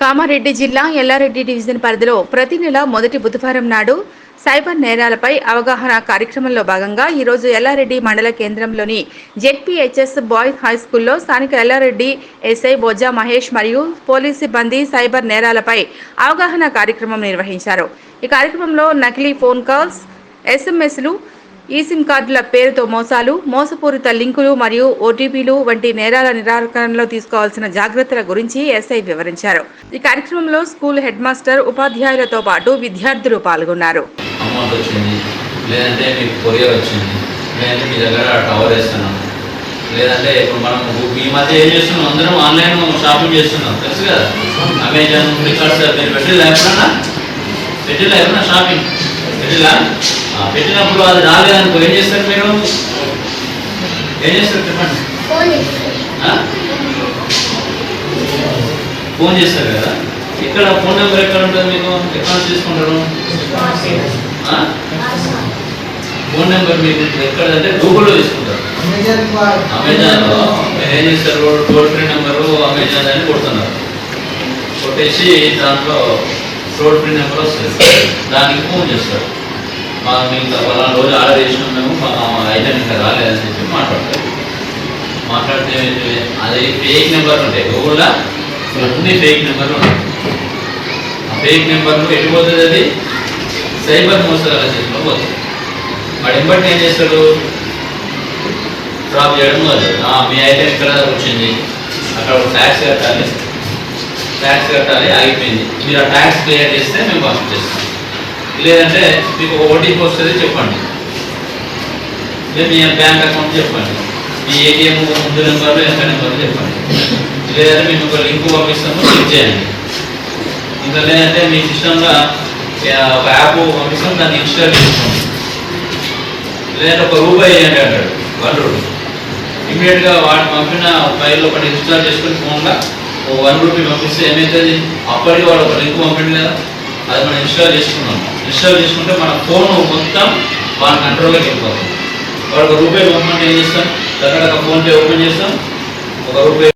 కామారెడ్డి జిల్లా ఎల్లారెడ్డి డివిజన్ పరిధిలో ప్రతి నెల మొదటి బుధవారం నాడు సైబర్ నేరాలపై అవగాహన కార్యక్రమంలో భాగంగా ఈరోజు ఎల్లారెడ్డి మండల కేంద్రంలోని జెడ్పీహెచ్ఎస్ బాయ్స్ హై స్కూల్లో స్థానిక ఎల్లారెడ్డి ఎస్ఐ బొజ్జా మహేష్ మరియు పోలీస్ సిబ్బంది సైబర్ నేరాలపై అవగాహన కార్యక్రమం నిర్వహించారు. ఈ కార్యక్రమంలో నకిలీ ఫోన్ కాల్స్ ఎస్ఎంఎస్లు ఈ సిమ్ కార్డుల పేరుతో మోసాలు మోసపూరిత లింకులు మరియు ఓటీపీలు వంటి నేరాల నిరాకరణలో తీసుకోవాల్సిన జాగ్రత్తల గురించి ఎస్ఐ వివరించారు. ఈ కార్యక్రమంలో స్కూల్ హెడ్ మాస్టర్ ఉపాధ్యాయులతో పాటు విద్యార్థులు పాల్గొన్నారు. లేదంటే మీకు కొరియర్ వచ్చింది. లేదంటే మీ దగ్గర టవర్ వేస్తున్నాం. లేదంటే ఇప్పుడు మనం ఈ మధ్య ఏం చేస్తున్నాం? అందరం ఆన్లైన్ షాపింగ్ చేస్తున్నాం. తెలుసు కదా? అమెజాన్ ఫ్లిప్కార్ట్స్ మీరు పెట్టిల్లా? ఎప్పుడన్నా పెట్టిల్లా? ఎప్పుడన్నా షాపింగ్ పెట్టిల్లా? పెట్టినప్పుడు అది రాలేదనుకో ఏం చేస్తారు మీరు ఏం చేస్తారు చెప్పండి? ఫోన్ చేస్తారు. కదా? ఇక్కడ ఫోన్ నెంబర్ ఎక్కడ ఉంటుంది మీకు? ఎక్కడ తీసుకుంటారు? ఫోన్ నెంబర్ మీకు ఎక్కడ అంటే గూగుల్లో తీసుకుంటారు. అమెజాన్లో ఏం చేస్తారు? టోల్ ఫ్రీ నెంబరు అమెజాన్ అని కొడుతున్నారు. కొట్టేసి దాంట్లో టోల్ ఫ్రీ నెంబర్ వస్తుంది. దానికి ఫోన్ చేస్తారు. మీకు పలానా రోజు ఆర్డర్ చేసినాం మేము మా ఐటమ్ ఇంకా రాలేదని చెప్పి మాట్లాడతారు. మాట్లాడితే అదే అది ఫేక్ నెంబర్ ఉంటాయి గూగుల్లో అన్ని ఫేక్ నెంబర్లు ఉంటాయి ఆ ఫేక్ నెంబర్లు ఎటు పోతుంది అది? సైబర్ మోసాల చేతిలో పోతుంది. వాడు ఎంబట్టి ఏం చేస్తాడు? డ్రాప్ చేయడం మొదలు ఆ, మీ ఐటమ్ ఇక్కడ వచ్చింది? అక్కడ ఒక ట్యాక్స్ కట్టాలి. ట్యాక్స్ కట్టాలి ఆగిపోయింది. మీరు ఆ ట్యాక్స్ క్లియర్ చేస్తే మేము పంపించేస్తాం లేదంటే మీకు ఒక ఓటీపీ వస్తుంది చెప్పండి. లేదా మీ బ్యాంక్ అకౌంట్ చెప్పండి. మీ ఏటీఎం ముందు నెంబర్లు ఎంత నెంబర్లు చెప్పండి. లేదంటే మేము ఒక లింక్ పంపిస్తాము క్లిక్ చేయండి. ఇంకా లేదంటే మీ సిస్టమ్గా ఒక యాప్ పంపిస్తాం దాన్ని ఇన్స్టాల్ చేసుకోండి. లేదంటే ఒక రూపాయి వేయండి అంటాడు వన్ రూపీ. ఇమీడియట్గా వాటి పంపిన ఫైల్ ఒకటి ఇన్స్టాల్ చేసుకుని ఫోన్లో ఒక వన్ రూపీ పంపిస్తే ఏమవుతుంది అప్పటికి వాడు ఒక లింక్ పంపండి కదా. అది మనం ఇన్స్టాల్ చేసుకున్నాం. ఇన్స్టాల్ చేసుకుంటే మన ఫోన్ మొత్తం వాళ్ళ కంట్రోల్లోకి వెళ్ళిపోతుంది. వాడు ఒక రూపాయి పంపమంటే ఏం చేస్తాం? అక్కడ ఫోన్పే ఓపెన్ చేస్తాం. ఒక రూపాయి